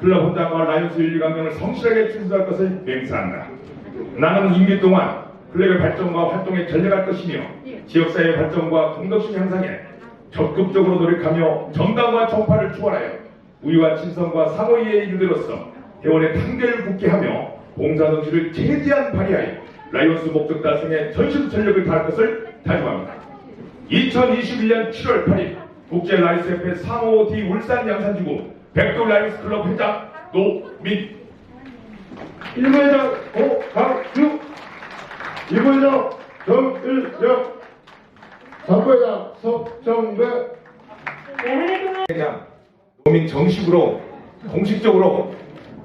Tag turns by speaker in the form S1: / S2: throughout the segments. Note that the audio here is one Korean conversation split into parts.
S1: 클럽 원장과 라이온스 윤리 강령을 성실하게 준수할 것을 맹세한다. 나는 임기 동안 클럽의 발전과 활동에 전력할 것이며 지역사회의 발전과 공덕심 향상에 적극적으로 노력하며 정당과 정파를 추월하여 우위와 친선과 상호이해의 이유대로서 회원의 단계를 굳게 하며 봉사정신을 최대한 발휘하여 라이온스 목적 달성에 전심 전력을 다할 것을 다짐합니다. 2021년 7월 8일 국제 라이스 협회 상호 D 울산 양산지구 백도 라이스 클럽 회장 노민
S2: 1부회장 고강규 2부회장 정일영 3부회장 석정배
S1: 회장 노민 정식으로 공식적으로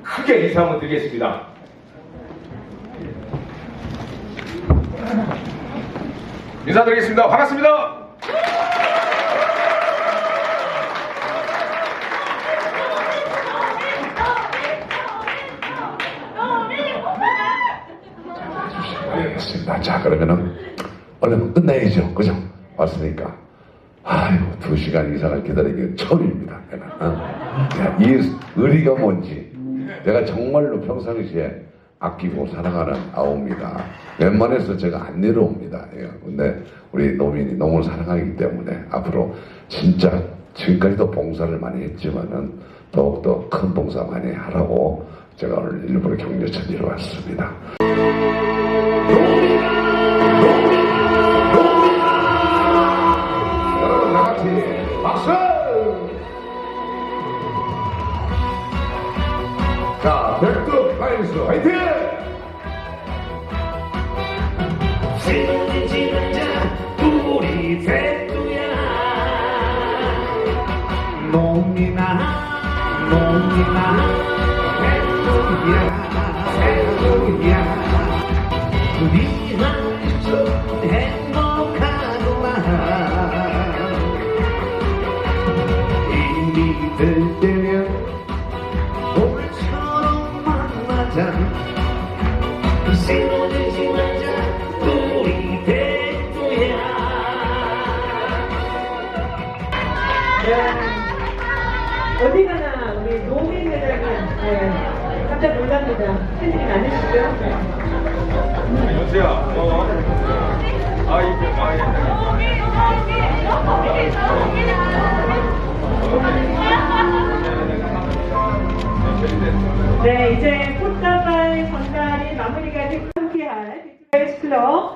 S1: 크게 인사 한번 드리겠습니다. 인사드리겠습니다. 반갑습니다.
S3: 알겠습니다. 자, 그러면은 얼른 끝내야죠. 그죠? 왔으니까. 아유, 두 시간 이상을 기다리기 처음입니다. 내가. 어? 야, 이 의리가 뭔지 내가 정말로 평상시에 아끼고 사랑하는 아우입니다. 웬만해서 제가 안 내려옵니다. 예. 근데 우리 노민이 너무 사랑하기 때문에 앞으로 진짜 지금까지도 봉사를 많이 했지만은 더욱더 큰 봉사 많이 하라고 제가 오늘 일부러 격려 전지로 왔습니다. 화이팅!
S4: 세상을 지나자 우리 백두야. 우리 한쪽 행
S5: 네, 깜짝 놀랍니다. 팬들이 많으시죠?
S1: 여보세요. 어. 아, 이거, 아, 예.
S5: 네, 이제 꽃다발 전달이 마무리가 되고 함께할 빅라이스 클럽